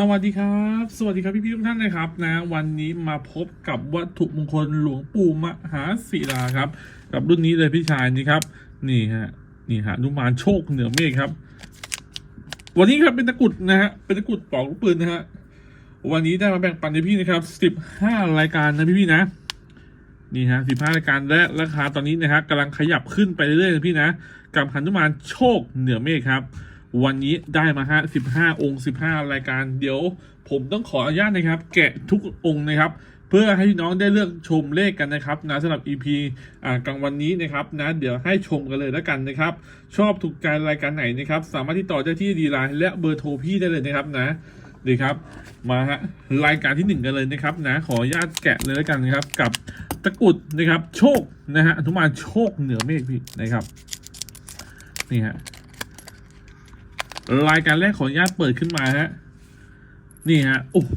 สวัสดีครับ สวัสดีครับ พี่พี่ๆทุกท่านนะครับนะวันนี้มาพบกับวัตถุมงคลหลวงปู่มหาศิลาครับ กับรุ่นนี้เลยพี่ชายนี่ครับ นี่ฮะนี่ฮะนุมานโชคเหนือเมฆครับ วันนี้ครับเป็นตะกุดนะฮะเป็นตะกุดปอกลูกปืนนะฮะวันนี้ได้มาแบ่งปันให้พี่นะครับสิบห้ารายการนะพี่พี่ๆนะนี่ฮะสิบห้ารายการและราคาตอนนี้นะฮะกำลังขยับขึ้นไปเรื่อยๆนะพี่นะกับหันุมานโชคเหนือเมฆครับ วันนี้ได้มาฮะสิบห้าองค์สิบห้ารายการเดี๋ยว ผมต้องขออนุญาตนะครับ แกะทุกองค์นะครับ เพื่อให้น้องได้เลือกชมเลขกันนะครับนะสำหรับ EP อ่ากลางวันนี้นะครับนะเดี๋ยวให้ชมกันเลยแล้วกันนะครับ ชอบถูกใจรายการไหนนะครับ สามารถที่ต่อได้ที่ดีไลน์และเบอร์โทรพี่ได้เลยนะครับนะดีครับมาฮะรายการที่หนึ่งกันเลยนะครับนะขออนุญาตแกะเลยแล้วกันนะครับ กับตะกรุดนะครับ โชคนะฮะอนุมานโชคเหนือเมฆพี่นะครับนี่ฮะ รายการแรกขออนุญาตเปิดขึ้นมาฮะ นี่ฮะ โอ้โห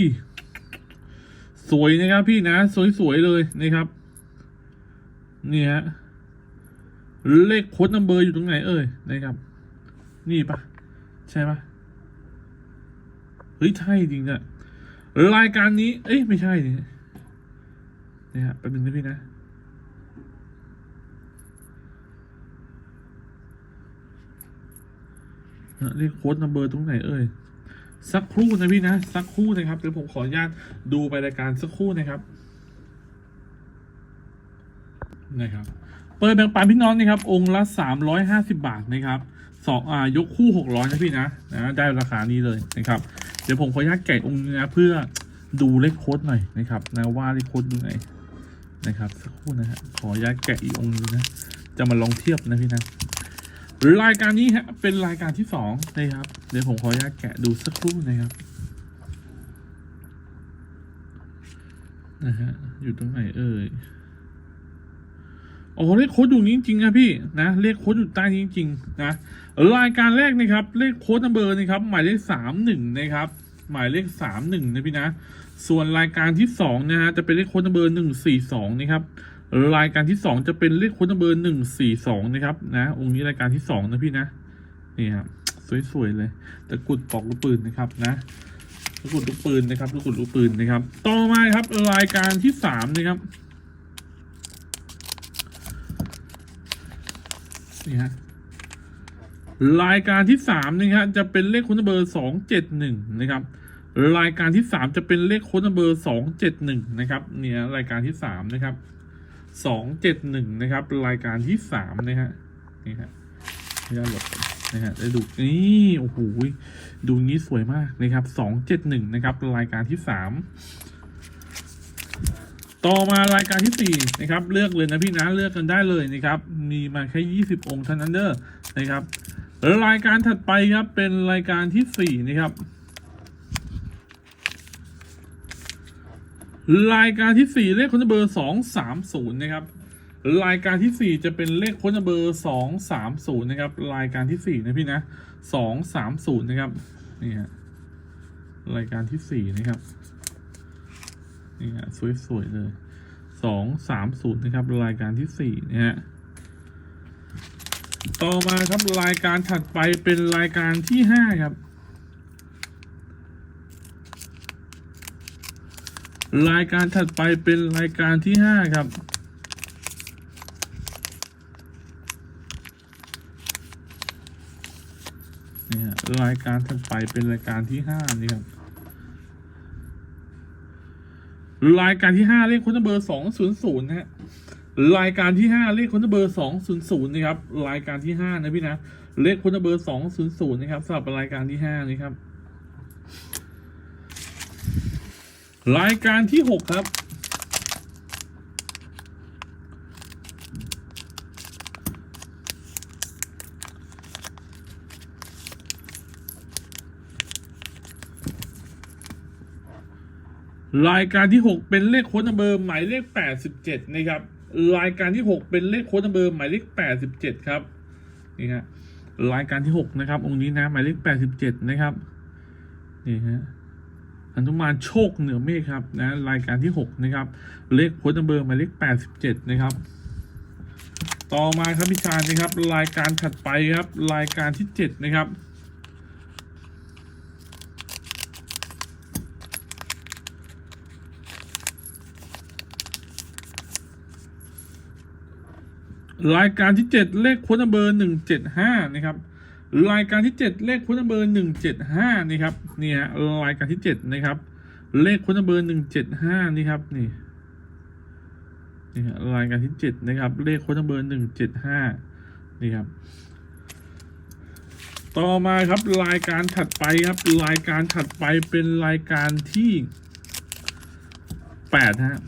ยสวยนะครับพี่นะ สวยๆเลยนะครับ นี่ฮะ เลขโค้ดนัมเบอร์อยู่ตรงไหนเอ่ยนะครับ นี่ปะใช่ปะเฮ้ย ใช่จริงอะรายการนี้ เอ้ย ไม่ใช่นี่นี่ฮะแป๊บนึงนะพี่นะ นะ เรียกโค้ดนัมเบอร์ตรงไหนเอ่ยสักครู่นะพี่นะ สักครู่นะครับเดี๋ยวผมขออนุญาตดูไปรายการสักครู่นะครับนะครับเปิดแบ่งปันพี่น้องนะครับ องค์ละสามร้อยห้าสิบาทนะครับสองอ่ายกคู่หกร้อยนะพี่นะนะได้ราคานี้เลยนะครับ เดี๋ยวผมขออนุญาตแกะองค์นะเพื่อดูเลขโค้ดหน่อยนะครับนะว่าเลขโค้ดดูไหนนะครับ สักครู่นะฮะขออนุญาตแกะอีกองค์นึงนะจะมาลองเทียบนะพี่นะ รายการนี้ฮะเป็นรายการที่สองนะครับเดี๋ยวผมขออนุญาตแกะดูสักครู่นะครับนะฮะอยู่ตรงไหนเอ่ยโอ้เลขโค้ดอยู่นี้จริงๆนะพี่นะเลขโค้ดอยู่ใต้นี้จริงๆนะรายการแรกนะครับเลขโค้ดนัมเบอร์นะครับหมายเลขสามหนึ่งนะครับหมายเลขสามหนึ่งนะพี่นะ ส่วนรายการที่สองนะฮะจะเป็นเลขโค้ดนัมเบอร์หนึ่งสี่สองนะครับ รายการที่สองจะเป็นเลขค้นัมเบอร์หนึ่งสี่สองนะครับนะองค์นี้รายการที่สองนะพี่นะนี่ครับสวยๆเลยตะกุดปอกลูกปืนนะครับนะตะกุดลูกปืนนะครับตะกรุดลูกปืนนะครับ ต่อมาครับรายการที่สามนะครับนี่ฮะรายการที่สามนี่ฮะจะเป็นเลขค้นัมเบอร์สองเจ็ดหนึ่งนะครับรายการที่สามจะเป็นเลขค้นัมเบอร์สองเจ็ดหนึ่งนะครับเนี่ยรายการที่สามนะครับ สองเจ็ดหนึ่งนะครับ รายการที่สามนะฮะนี่ฮะไม่ได้หลบนะฮะได้ดูนี่โอ้โหดูนี้สวยมากนะครับสองเจ็ดหนึ่งนะครับรายการที่สามต่อมารายการที่สี่นะครับ เลือกเลยนะพี่นะเลือกกันได้เลยนะครับ มีมาแค่ยี่สิบองค์เท่านั้นเด้อนะครับรายการถัดไปครับเป็นรายการที่สี่นะครับ รายการที่สี่เลขคนเบอร์สองสามศูนย์นะครับ รายการที่สี่จะเป็นเลขคนเบอร์สองสามศูนย์นะครับ รายการที่สี่นะพี่นะสองสามศูนย์นะครับ นี่ฮะ รายการที่สี่นะครับ นี่ฮะสวยๆเลยสองสามศูนย์นะครับ รายการที่สี่นะฮะ ต่อมาครับรายการถัดไปเป็นรายการที่ห้าครับ รายการถัดไปเป็นรายการที่ห้าครับ นี่ฮะรายการถัดไปเป็นรายการที่ห้านี่ครับ รายการที่ห้าเลขคนเบอร์สองศูนย์ศูนย์นะฮะรายการที่ห้าเลขคนเบอร์สองศูนย์ศูนย์นะครับ รายการที่ห้านะพี่นะ เลขคนเบอร์สองศูนย์ศูนย์นะครับสำหรับรายการที่ห้านี่ครับ รายการที่หกครับ รายการที่หกเป็นเลขโค้ดนัมเบอร์หมายเลขแปดสิบเจ็ดนะครับ รายการที่หกเป็นเลขโค้ดนัมเบอร์หมายเลขแปดสิบเจ็ดครับนี่ฮะรายการที่หกนะครับ องค์นี้นะหมายเลขแปดสิบเจ็ดนะครับนี่ฮะ อนุมานโชคเหนือเมฆครับนะรายการที่ 6 นะครับ เลขโค้ดเบอร์หมายเลข87 นะครับ ต่อมาครับพิชานนะครับ รายการถัดไปครับ รายการที่ 7 นะครับรายการที่ 7 เลขโค้ดเบอร์ 175 นะครับ รายการที่เจ็ดเลขค้ดนัมเบอร์หนึ่งเจ็ดห้านี่ครับนี่ฮะรายการที่เจ็ดนะครับ เลขค้ดนัมเบอร์หนึ่งเจ็ดห้านี่ครับนี่นี่ฮะรายการที่เจ็ดนะครับ เลขค้ดนัมเบอร์หนึ่งเจ็ดห้านี่ครับ ต่อมาครับรายการถัดไปครับ รายการถัดไปเป็นรายการที่แปดฮะ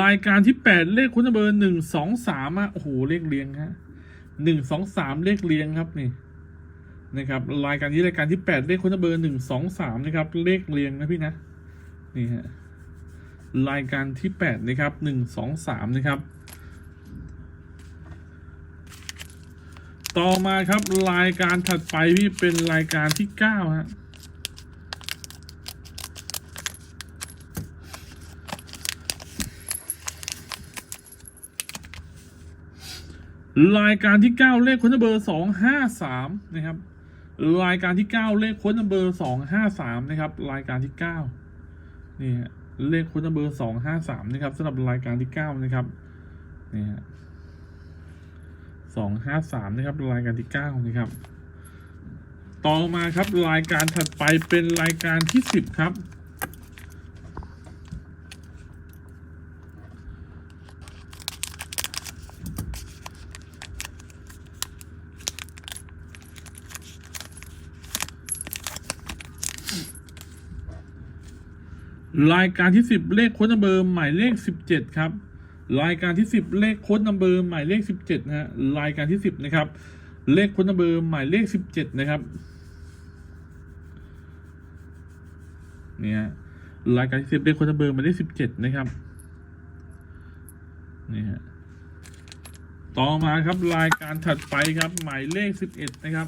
รายการที่แปดเลขคุณเบอร์หนึ่งสองสามอะโอ้โหเลขเรียงฮะหนึ่งสองสามเลขเรียงครับนี่นะครับรายการนี้รายการที่แปดเลขคุณเบอร์หนึ่งสองสามนะครับ เลขเรียงนะพี่นะนี่ฮะรายการที่แปดนะครับหนึ่งสองสามนะครับ ต่อมาครับรายการถัดไปพี่เป็นรายการที่เก้าฮะ รายการที่เก้าเลขค้นเบอร์สองห้าสามนะครับ รายการที่เก้าเลขค้นเบอร์สองห้าสามนะครับ รายการที่เก้านี่ฮะเลขค้นเบอร์สองห้าสามนะครับสำหรับรายการที่เก้านะครับ นี่ฮะสองห้าสามนะครับ รายการที่เก้านะครับ ต่อมาครับรายการถัดไปเป็นรายการที่สิบครับ รายการที่สิบเลขโค้ดนัมเบอร์หมายเลขสิบเจ็ดครับ รายการที่สิบเลขโค้ดนัมเบอร์หมายเลขสิบเจ็ดนะฮะรายการที่สิบนะครับ เลขโค้ดนัมเบอร์หมายเลขสิบเจ็ดนะครับเนี่ยรายการที่สิบเลขโค้ดนัมเบอร์หมายเลขสิบเจ็ดนะครับนี่ฮะต่อมาครับรายการถัดไปครับหมายเลขสิบเอ็ดนะครับ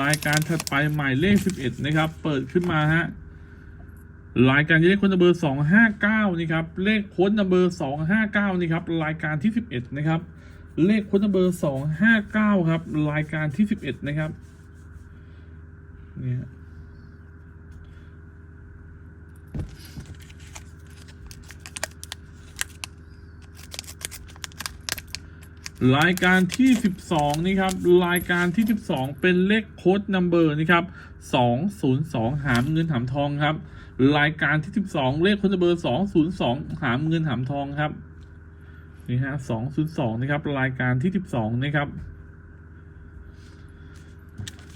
รายการถัดไปหมายเลข 11 นะครับ เปิดขึ้นมาฮะรายการเลขค้นัมเบอร์ 259นี่ครับ เลขค้นัมเบอร์ 259นี่ครับ รายการที่ 11 นะครับ เลขค้นัมเบอร์ 259 ครับ รายการที่ 11 นะครับเนี่ย รายการที่ 12 นี่ครับ รายการที่ 12 เป็นเลขโค้ดนัมเบอร์นี่ครับ 202 หามเงินหามทองครับ รายการที่ 12 เลขโค้ดนัมเบอร์ 202 หามเงินหามทองครับนี่ฮะ202 นะครับ รายการที่ 12 นะครับ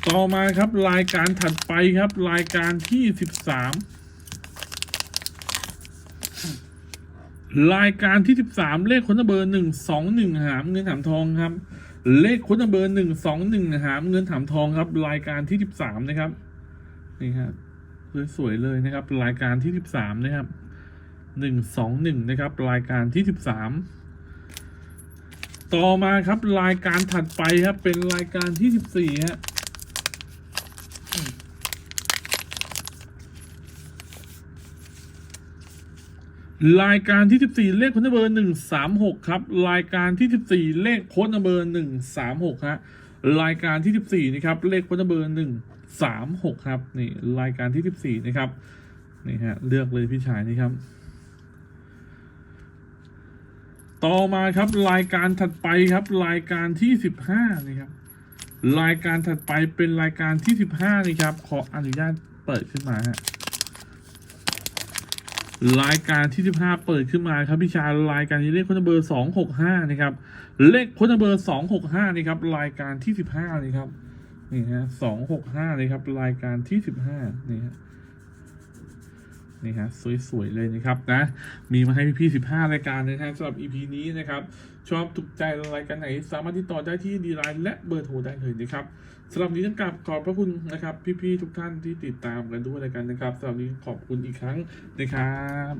ต่อมาครับรายการถัดไปครับ รายการที่ 13 รายการที่ 13 เลขคนเบอร์ 121 หามเงินหามทองครับ เลขคนเบอร์ 121 หามเงินหามทองครับ รายการที่ 13 นะครับนี่ครับสวยๆเลยนะครับ รายการที่ 13 นะครับ 121 นะครับ รายการที่ 13 ต่อมาครับรายการถัดไปครับเป็นรายการที่ 14ฮะ รายการที่ 14 เลขโค้ดนัมเบอร์ 136 ครับ รายการที่ 14 เลขโค้ดนัมเบอร์ 136ฮะรายการที่ 14นะครับเลขโค้ดนัมเบอร์ 136 ครับนี่รายการที่ 14 นะครับนี่ฮะเลือกเลยพี่ชายนี่ครับ ต่อมาครับรายการถัดไปครับ รายการที่ 15นี่ครับรายการถัดไปเป็นรายการที่ 15นี่ครับขออนุญาตเปิดขึ้นมาฮะ รายการที่ 15 เปิดขึ้นมาครับพี่ชายรายการนี้เลขค้ดเบอร์ 265 นะครับ เลขค้ดเบอร์ 265นี่ครับ รายการที่ 15นี่ครับ นี่ฮะ 265นี่ครับ รายการที่ 15 นี่ฮะนี่ฮะสวยๆเลยนะครับนะ มีมาให้พี่ๆ15 รายการนะฮะสำหรับ EP นี้นะครับ ชอบถูกใจรายการไหน สามารถติดต่อได้ที่ดีไลน์และเบอร์โทรได้เลยนะครับ สำหรับนี้ต้องกราบขอบพระคุณนะครับ พี่ๆทุกท่านที่ติดตามกันด้วยกันนะครับสำหรับนี้ขอบคุณอีกครั้งนะครับ